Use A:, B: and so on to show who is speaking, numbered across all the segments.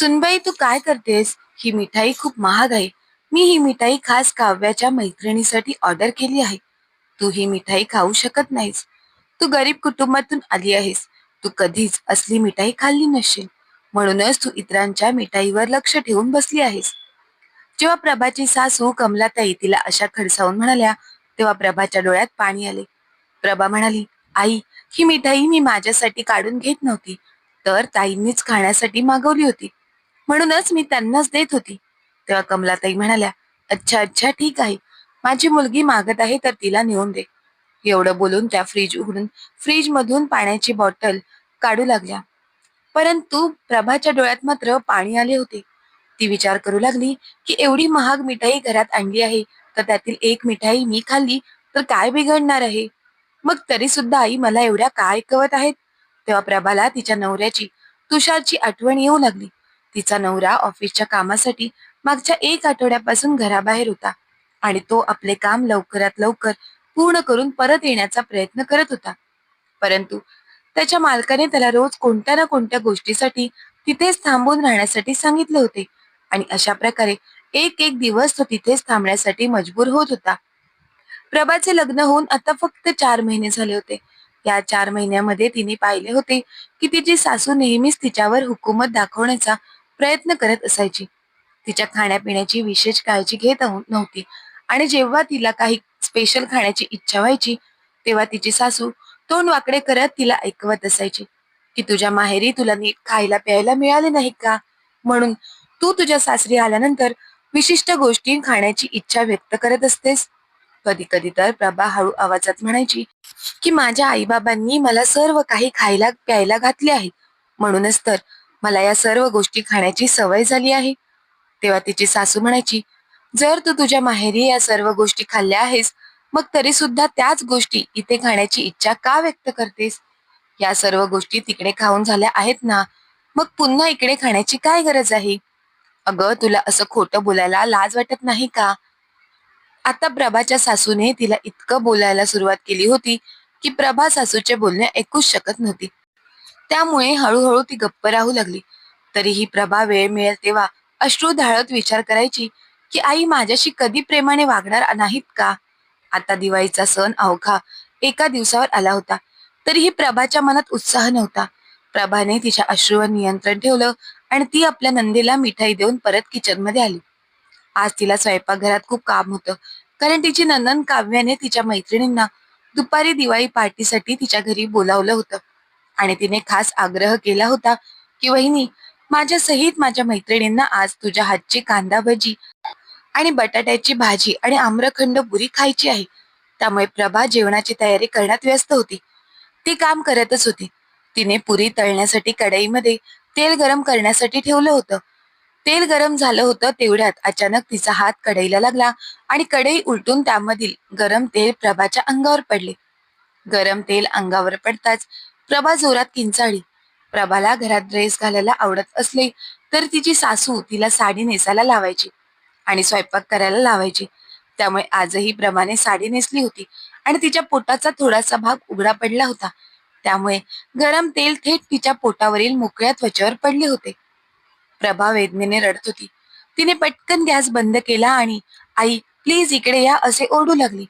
A: सुनबाई तू काय करतेस? ही मिठाई खूप महाग आहे. मी ही मिठाई खास काव्याच्या मैत्रिणीसाठी ऑर्डर केली आहे. तू ही मिठाई खाऊ शकत नाहीस. तू गरीब कुटुंबातून आली आहेस. तू कधीच असली मिठाई खाल्ली नसशील म्हणूनच तू इतरांच्या मिठाईवर लक्ष ठेवून बसली आहेस. जेव्हा प्रभाची सासू कमलाताई तिला अशा खडसावून म्हणाल्या तेव्हा प्रभाच्या डोळ्यात पाणी आले. प्रभा म्हणाली आई ही मिठाई मी माझ्यासाठी काढून घेत नव्हती. तर ताईंनीच खाण्यासाठी मागवली होती. म्हणूनच मी त्यांनाच देत होती. तेव्हा कमलाताई म्हणाल्या अच्छा अच्छा ठीक आहे. माझी मुलगी मागत आहे तर तिला नेऊन दे. एवढं बोलून त्या फ्रीज उघडून फ्रीज मधून पाण्याची बॉटल काढू लागल्या. परंतु प्रभाच्या डोळ्यात मात्र पाणी आले होते. ती विचार करू लागली की एवढी महाग मिठाई घरात आणली आहे तर त्यातील एक मिठाई मी खाल्ली तर काय बिघडणार आहे? मग तरी सुद्धा आई मला एवढ्या काय ऐकवत आहेत? तेव्हा प्रभाला तिच्या नवऱ्याची तुषारची आठवण येऊ लागली. तिचा नवरा ऑफिसच्या कामासाठी मागच्या एक आठवड्यापासून घराबाहेर होता आणि तो आपले काम लवकरात लवकर पूर्ण करून परत येण्याचा प्रयत्न करत होता. परंतु त्याच्या मालकाने त्याला रोज कोणत्या ना कोणत्या गोष्टीसाठी तिथेच थांबून राहण्यासाठी सांगितले होते आणि अशा प्रकारे एक एक दिवस तो तिथेच थांबण्यासाठी मजबूर होत होता. प्रभाचे लग्न होऊन आता फक्त चार महिने झाले होते. या चार महिन्यामध्ये तिने पाहिले होते की तिची सासू नेहमीच तिच्यावर हुकूमत दाखवण्याचा प्रयत्न करत असायची. तिच्या खाण्यापिण्याची विशेष काळजी घेत नव्हती. आणि जेव्हा तिला काही स्पेशल खाण्याची इच्छा व्हायची तेव्हा तिची सासू तोंड वाकडे करत तिला ऐकवत असायची की तुझ्या माहेरी तुला नीट खायला प्यायला मिळाले नाही का? म्हणून तू तुझ्या सासरी आल्यानंतर विशिष्ट गोष्टी खाण्याची इच्छा व्यक्त करत असतेस. कधी कधी तर प्रभा हळू आवाजात म्हणायची की माझ्या आईबाबांनी मला सर्व काही खायला प्यायला घातले आहे. म्हणूनच तर मला या सर्व गोष्टी खाण्याची सवय झाली आहे. तेव्हा तिची सासू म्हणायची जर तू तुझ्या माहेरी या सर्व गोष्टी खाल्ल्या आहेस मग तरी सुद्धा त्याच गोष्टी इथे खाण्याची इच्छा का व्यक्त करतेस? या सर्व गोष्टी तिकडे खाऊन झाल्या आहेत ना मग पुन्हा इकडे खाण्याची काय गरज आहे? अगं तुला असं खोटं बोलायला लाज वाटत नाही का? आता प्रभाच्या सासूने तिला इतकं बोलायला सुरुवात केली होती की प्रभा सासूचे बोलणे ऐकूच शकत नव्हती. त्यामुळे हळूहळू ती गप्प राहू लागली. तरीही प्रभा वेळ मिळेल तेव्हा अश्रू धाळत विचार करायची की आई माझ्याशी कधी प्रेमाने वागणार नाहीत का? आता दिवाळीचा सण अवघा एका दिवसावर आला होता. तरीही प्रभाच्या मनात उत्साह नव्हता. प्रभाने तिच्या अश्रूवर नियंत्रण ठेवलं आणि ती आपल्या नंदीला मिठाई देऊन परत किचनमध्ये आली. आज तिला स्वयंपाकघरात खूप काम होतं कारण तिची नंदन काव्याने तिच्या मैत्रिणींना दुपारी दिवाळी पार्टीसाठी तिच्या घरी बोलावलं होतं. आणि तिने खास आग्रह केला होता की वहिनी माझ्या सहित माझ्या मैत्रिणींना आज तुझ्या हातची कांदा भजी आणि बटाट्याची भाजी आणि आम्रखंड पुरी खायची आहे. त्यामुळे प्रभा जेवणाची तयारी करण्यात व्यस्त होती. ती काम करतच होती. तिने पुरी तळण्यासाठी कढईमध्ये तेल गरम करण्यासाठी ठेवलं होतं. तेल गरम झालं होतं तेवढ्यात अचानक तिचा हात कढईला लागला आणि कढई उलटून त्यामधील गरम तेल प्रभाच्या अंगावर पडले. गरम तेल अंगावर पडताच प्रभा जोरात किंचाळी प्रभाला घरात ड्रेस घालायला आवडत असले तर तिची सासू तिला साडी नेसायला लावायची आणि स्वयंपाक करायला लावायची. त्यामुळे आजही प्रभाने साडी नेसली होती आणि तिच्या पोटाचा थोडासा भाग उघडा पडला होता. त्यामुळे गरम तेल थेट तिच्या पोटावरील मोकळ्या त्वचेवर पडले होते. प्रभा वेदनेने रडत होती. तिने पटकन गॅस बंद केला आणि आई प्लीज इकडे या असे ओरडू लागली.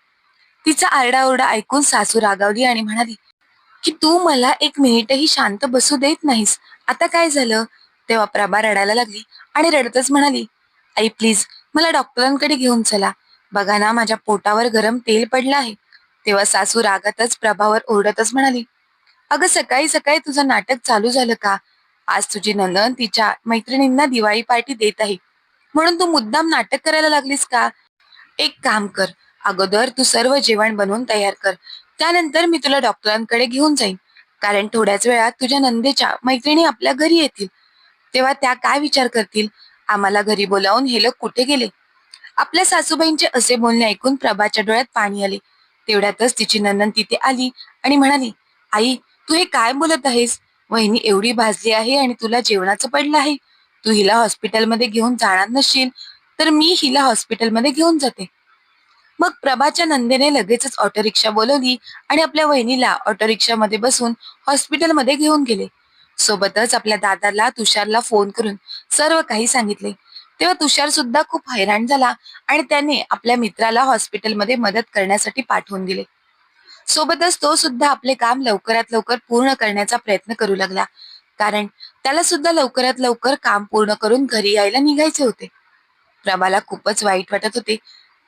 A: तिचा आरडाओरडा ऐकून सासू रागावली आणि म्हणाली की तू मला एक मिनिटही शांत बसू देत नाहीस. आता काय झालं? तेव्हा प्रभा रडायला लागली आणि रडतच म्हणाली आई प्लीज मला डॉक्टरांकडे घेऊन चला. बघा ना माझ्या पोटावर गरम तेल पडलं आहे. तेव्हा सासू रागातच प्रभावर ओरडतच म्हणाली अगं सकाळी सकाळी तुझं नाटक चालू झालं का? आज तुझी नंदन तिच्या मैत्रिणींना दिवाळी पार्टी देत आहे. म्हणून तू मुद्दाम नाटक करायला लागलीस का? एक काम कर अगोदर तू सर्व जेवण बनवून तयार कर. त्यानंतर मी तुला डॉक्टरांकडे घेऊन जाईन. कारण थोड्याच वेळात तुझ्या नंदेच्या मैत्रिणी आपल्या घरी येतील. तेव्हा त्या काय विचार करतील? आम्हाला घरी बोलावून हे लोक कुठे गेले? आपल्या सासूबाईंचे असे बोलणे ऐकून प्रभाच्या डोळ्यात पाणी आले. तेवढ्यातच तिची नंदन तिथे आली आणि म्हणाली आई तू हे काय बोलत आहेस? वहिनी एवढी भाजली आहे आणि तुला जेवणाचं पडलं आहे. तू हिला हॉस्पिटलमध्ये घेऊन जाणार नसशील तर मी हिला हॉस्पिटलमध्ये घेऊन जाते. मग प्रभाच्या नंदेने लगेचच ऑटो रिक्षा बोलवली आणि आपल्या वहिनीला ऑटो रिक्षामध्ये बसून हॉस्पिटलमध्ये घेऊन गेले. सोबतच आपल्या दादाला तुषारला फोन करून सर्व काही सांगितले. तेव्हा तुषार सुद्धा खूप हैराण झाला आणि त्याने आपल्या मित्राला हॉस्पिटलमध्ये मदत करण्यासाठी पाठवून दिले. सोबतच तो सुद्धा आपले काम लवकरात लवकर पूर्ण करण्याचा प्रयत्न करू लागला. कारण त्याला सुद्धा लवकरात लवकर काम पूर्ण करून घरी यायला निघायचे होते. प्रभाला खूपच वाईट वाटत होते.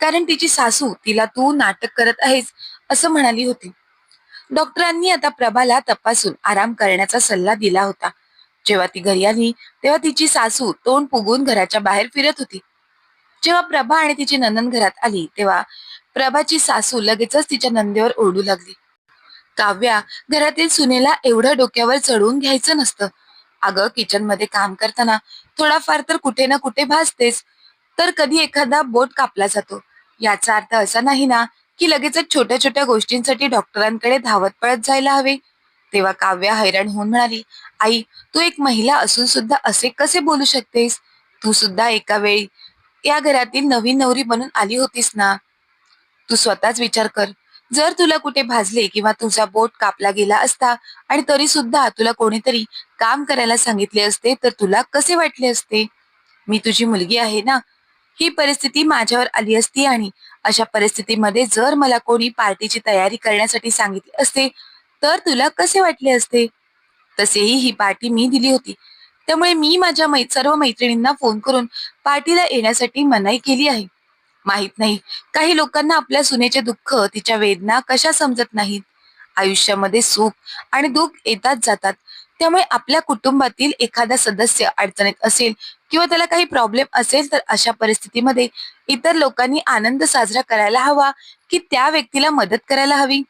A: कारण तिची सासू तिला तू नाटक करत आहेस असं म्हणाली होती. डॉक्टरांनी आता प्रभाला तपासून आराम करण्याचा सल्ला दिला होता. जेव्हा ती घरी आली तेव्हा तिची सासू तोंड पुगून घराच्या बाहेर फिरत होती. जेव्हा प्रभा आणि तिची नंदन घरात आली तेव्हा प्रभाची सासू लगेचच तिच्या नंदेवर ओरडू लागली. काव्या घरातील सुनेला एवढं डोक्यावर चढवून घ्यायचं नसतं. अगं किचनमध्ये काम करताना थोडाफार तर कुठे ना कुठे भासतेस. तर कधी एखादा बोट कापला जातो. याचा अर्थ असा नाही ना की लगेचच छोट्या छोट्या गोष्टींसाठी डॉक्टरांकडे धावत पळत जायला हवे. तेव्हा काव्या हैराण होऊन म्हणाली आई तू एक महिला असून सुद्धा असे कसे बोलू शकतेस? तू सुद्धा एका वेळी या घरातील नवीन नवरी बनून आली होतीस ना. तू स्वतःच विचार कर. जर तुला कुठे भाजले किंवा तुझा बोट कापला गेला असता आणि तरी सुद्धा तुला कोणीतरी काम करायला सांगितले असते तर तुला कसे वाटले असते? मी तुझी मुलगी आहे ना ही परिस्थिती माझ्यावर आली असती आणि अशा परिस्थितीमध्ये जर मला कोणी पार्टीची तयारी करण्यासाठी सांगितले असते तर तुला कसे वाटले असते? तसेही ही पार्टी मी दिली होती. त्यामुळे मी माझ्या मै सर्व मैत्रिणींना फोन करून पार्टीला येण्यासाठी मनाई केली आहे. माहीत नाही काही लोकांना आपल्या सुनेचे दुःख तिच्या वेदना कशा समजत नाहीत? आयुष्यामध्ये सुख आणि दुःख येतात जातात. त्यामुळे आपल्या कुटुंबातील एखादा सदस्य अडचणीत असेल किंवा त्याला काही प्रॉब्लेम असेल तर अशा परिस्थितीमध्ये इतर लोकांनी आनंद साजरा करायला हवा की त्या व्यक्तीला मदत करायला हवी.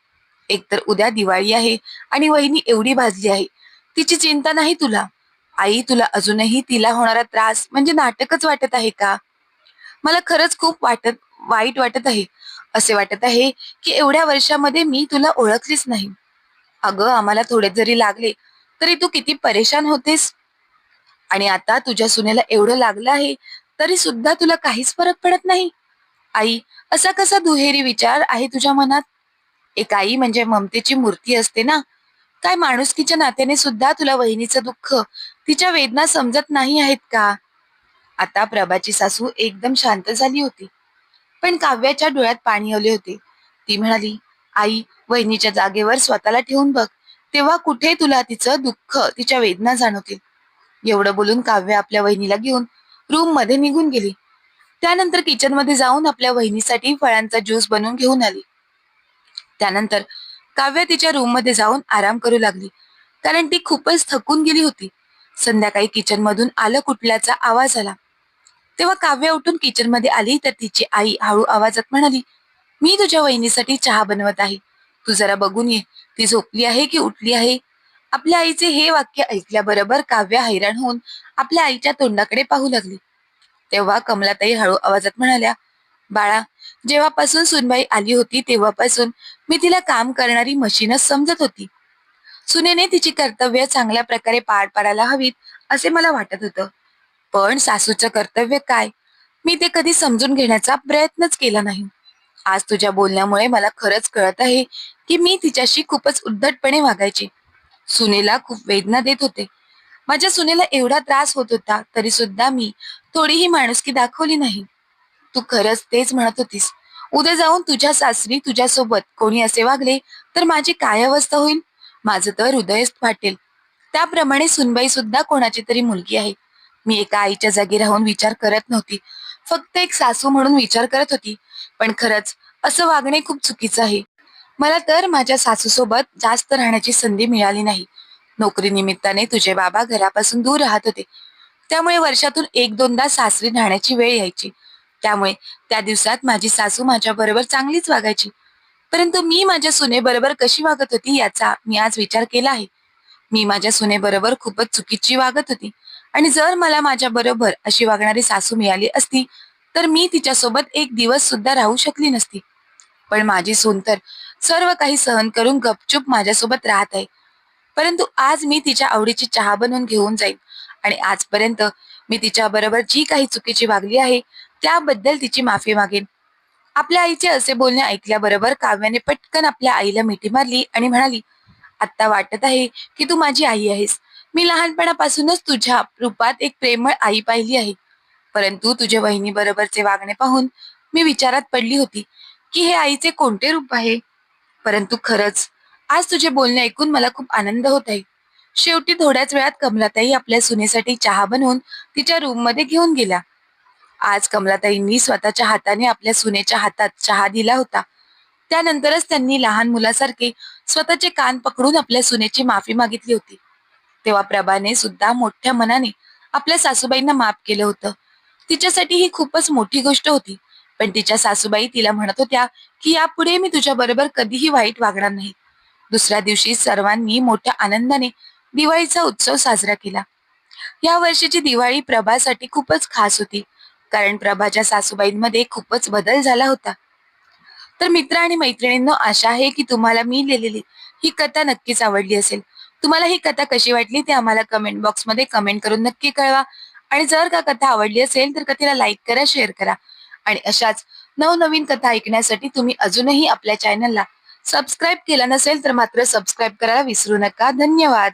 A: एकतर उद्या दिवाळी आहे आणि वहिनी एवढी भाजली आहे. तिची चिंता नाही तुला? आई तुला अजूनही तिला होणारा त्रास म्हणजे नाटकच वाटत आहे का? मला खरंच खूप वाटत वाईट वाटत आहे. असे वाटत आहे की एवढ्या वर्षामध्ये मी तुला ओळखलीच नाही. अगं आम्हाला थोडे जरी लागले तरी तू किती परेशान होतेस? आणि आता तुझ्या सुनेला एवढं लागलं आहे तरी सुद्धा तुला काहीच फरक पडत नाही. आई असा कसा दुहेरी विचार आहे तुझ्या मनात? एक आई म्हणजे ममतेची मूर्ती असते ना. काय माणुसकीच्या नात्याने सुद्धा तुला वहिनीचं दुःख तिच्या वेदना समजत नाही आहेत का? आता प्रभाची सासू एकदम शांत झाली होती. पण काव्याच्या डोळ्यात पाणी आले होते. ती म्हणाली आई वहिनीच्या जागेवर स्वतःला ठेवून बघ. तेव्हा कुठे तुला तिचं दुःख तिच्या वेदना जाणवतील? एवढं बोलून काव्य आपल्या वहिनीला घेऊन रूममध्ये निघून गेली. त्यानंतर किचनमध्ये जाऊन आपल्या वहिनीसाठी फळांचा ज्यूस बनवून घेऊन आली. त्यानंतर काव्य तिच्या रूममध्ये जाऊन आराम करू लागली. कारण ती खूपच थकून गेली होती. संध्याकाळी किचन मधून आलं कुठल्याचा आवाज आला. तेव्हा काव्य उठून किचनमध्ये आली तर तिची आई हळू आवाजात म्हणाली मी तुझ्या वहिनीसाठी चहा बनवत आहे. तू जरा बघून ये. ती झोपली आहे की उठली आहे? आपल्या आईचे हे वाक्य ऐकल्याबरोबर काव्य हैराण होऊन आपल्या आईच्या तोंडाकडे पाहू लागली. तेव्हा कमलाताई हळू आवाजात म्हणाल्या बाळा जेव्हापासून सुनबाई आली होती तेव्हापासून मी तिला काम करणारी मशीनच समजत होती. सुनेने तिची कर्तव्य चांगल्या प्रकारे पार पाडायला हवीत असे मला वाटत होतं. पण सासूचं कर्तव्य काय? मी ते कधी समजून घेण्याचा प्रयत्नच केला नाही. आज तुझ्या बोलण्यामुळे मला खरंच कळत आहे की मी तिच्याशी खूपच उद्धटपणे वागायचे. सुनेला खूप वेदना देत होते. माझ्या सुनेला एवढा त्रास होत होता तरी सुद्धा मी थोडीही माणुसकी दाखवली नाही. तू खरंच तेच म्हणत होतीस. उद्या जाऊन तुझ्या सासरी तुझ्यासोबत कोणी असे वागले तर माझी काय अवस्था होईल? माझं तर हृदयच फाटेल. त्याप्रमाणे सुनबाई सुद्धा कोणाची तरी मुलगी आहे. मी एका आईच्या जागी राहून विचार करत नव्हती. फक्त एक सासू म्हणून विचार करत होती पण खरंच असं वागणे खूप चुकीचं आहे. मला तर माझ्या सासूसोबत जास्त राहण्याची संधी मिळाली नाही. नोकरी निमित्ताने तुझे बाबा घरापासून दूर राहत होते. त्यामुळे वर्षातून एक दोनदा सासरी राहण्याची वेळ यायची. त्यामुळे त्या दिवसात माझी सासू माझ्या बरोबर चांगलीच वागायची. परंतु मी माझ्या सुनेबरोबर कशी वागत होती याचा मी आज विचार केला आहे. मी माझ्या सुनेबरोबर खूपच चुकीची वागत होती. आणि जर मला माझ्या बरोबर अशी वागणारी सासू मिळाली असती तर मी तिच्यासोबत एक दिवस सुद्धा राहू शकली नसती. पण माझी सून तर सर्व काही सहन करून गपचूप माझ्यासोबत राहत आहे. परंतु आज मी तिच्या आवडीची चहा बनवून घेऊन जाईन आणि आजपर्यंत मी तिच्या बरोबर जी काही चुकीची वागली आहे त्याबद्दल तिची माफी मागेन. आपल्या आईचे असे बोलणे ऐकल्याबरोबर काव्याने पटकन आपल्या आईला मिठी मारली आणि म्हणाली आत्ता वाटत आहे की तू माझी आई आहेस. मी लहानपणापासूनच तुझ्या रूपात एक प्रेमळ आई पाहिली आहे. परंतु तुझ्या वहिनी बरोबरचे वागणे पाहून मी विचारात पडली होती की हे आईचे कोणते रूप आहे? परंतु खरंच आज तुझे बोलणे ऐकून मला खूप आनंद होत आहे. शेवटी थोड्याच वेळात कमलाताई आपल्या सुनेसाठी चहा बनवून तिच्या रूममध्ये घेऊन गेल्या. आज कमलाताईंनी स्वतःच्या हाताने आपल्या सुनेच्या हातात चहा दिला होता. त्यानंतरच त्यांनी लहान मुलासारखे स्वतःचे कान पकडून आपल्या सुनेची माफी मागितली होती. तेव्हा प्रभाने सुद्धा मोठ्या मनाने आपल्या सासूबाईंना माफ केलं होतं. तिच्यासाठी ही खूपच मोठी गोष्ट होती. पण तिच्या सासूबाई तिला म्हणत होत्या की यापुढे मी तुझ्या बरोबर कधीही वाईट वागणार नाही. दुसऱ्या दिवशी सर्वांनी मोठ्या आनंदाने दिवाळीचा उत्सव साजरा केला. या वर्षीची दिवाळी प्रभासाठी खूपच खास होती कारण प्रभाच्या सासूबाईंमध्ये खूपच बदल झाला होता. तर मित्र आणि मैत्रिणींनो आशा आहे की तुम्हाला मी लिहिलेली ही कथा नक्कीच आवडली असेल. तुम्हाला ही कथा कशी वाटली ते आम्हाला कमेंट बॉक्समध्ये कमेंट करून नक्की कळवा. आणि जर का कथा आवडली असेल तर कथेला लाईक करा शेअर करा. आणि अशाच नवनवीन कथा ऐकण्यासाठी तुम्ही अजूनही आपल्या चॅनलला सबस्क्राईब केला नसेल तर मात्र सबस्क्राईब करायला विसरू नका. धन्यवाद.